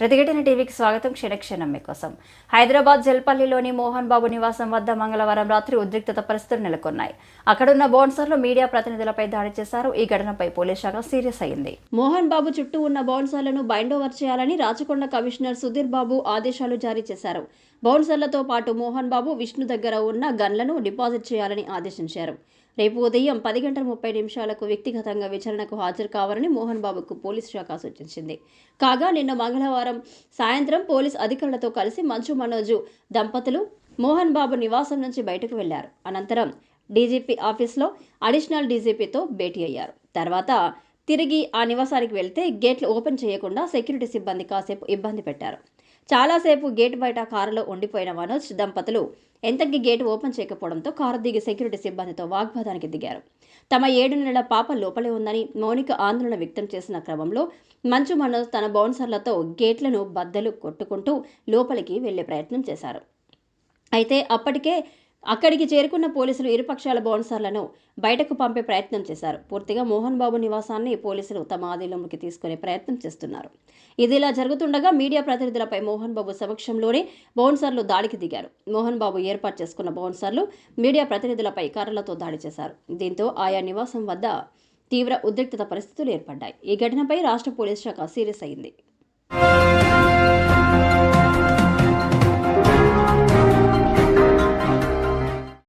ప్రతిఘటన టీవీకి స్వాగతం క్షణక్షణం మీకోసం. హైదరాబాద్ జల్పల్లిలోని మోహన్ బాబు నివాసం వద్ద మంగళవారం రాత్రి ఉద్రిక్తత పరిస్థితులు నెలకొన్నాయి. అక్కడున్న బౌన్సర్లు మీడియా ప్రతినిధులపై దాడి చేశారు. ఈ ఘటనపై పోలీస్ శాఖ సీరియస్ అయింది మోహన్ బాబు చుట్టూ ఉన్న బౌన్సర్లను బైండ్ ఓవర్ చేయాలని రాచకొండ కమిషనర్ సుధీర్ బాబు ఆదేశాలు జారీ చేశారు. బౌన్సర్లతో పాటు మోహన్ బాబు విష్ణు దగ్గర ఉన్న గన్లను డిపాజిట్ చేయాలని ఆదేశించారు. రేపు ఉదయం పది గంటల ముప్పై నిమిషాలకు వ్యక్తిగతంగా విచారణకు హాజరు కావాలని మోహన్ బాబుకు పోలీస్ శాఖ సూచించింది. కాగా నిన్న మంగళవారం సాయంత్రం పోలీస్ అధికారులతో కలిసి మంచు మనోజు దంపతులు మోహన్ బాబు నివాసం నుంచి బయటకు వెళ్ళారు. అనంతరం డీజీపీ ఆఫీస్లో అడిషనల్ డీజీపీతో భేటీ అయ్యారు. తర్వాత తిరిగి ఆ నివాసానికి వెళ్తే గేట్లు ఓపెన్ చేయకుండా సెక్యూరిటీ సిబ్బంది కాసేపు ఇబ్బంది పెట్టారు. చాలాసేపు గేట్ బయట కారులో ఉండిపోయిన మనోజ్ దంపతులు ఎంతకి గేటు ఓపెన్ చేయకపోవడంతో కారు దిగి సెక్యూరిటీ సిబ్బందితో వాగ్వాదానికి దిగారు. తమ ఏడు నెలల పాప లోపలే ఉందని మౌనిక ఆందోళన వ్యక్తం చేసిన క్రమంలో మంచు మనోజ్ తన బౌన్సర్లతో గేట్లను బద్దలు కొట్టుకుంటూ లోపలికి వెళ్ళే ప్రయత్నం చేశారు. అయితే అప్పటికే అక్కడికి చేరుకున్న పోలీసులు ఇరుపక్షాల బౌన్సర్లను బయటకు పంపే ప్రయత్నం చేశారు. పూర్తిగా మోహన్ బాబు నివాసాన్ని పోలీసులు తమ ఆధీనంలోకి తీసుకునే ప్రయత్నం చేస్తున్నారు. ఇదిలా జరుగుతుండగా మీడియా ప్రతినిధులపై మోహన్ బాబు సమక్షంలోనే బౌన్సర్లు దాడికి దిగారు. మోహన్ బాబు ఏర్పాటు చేసుకున్న బౌన్సర్లు మీడియా ప్రతినిధులపై కర్రలతో దాడి చేశారు. దీంతో ఆయా నివాసం వద్ద తీవ్ర ఉద్రిక్తత పరిస్థితులు ఏర్పడ్డాయి. ఈ ఘటనపై రాష్ట్ర పోలీస్ శాఖ సీరియస్ అయింది.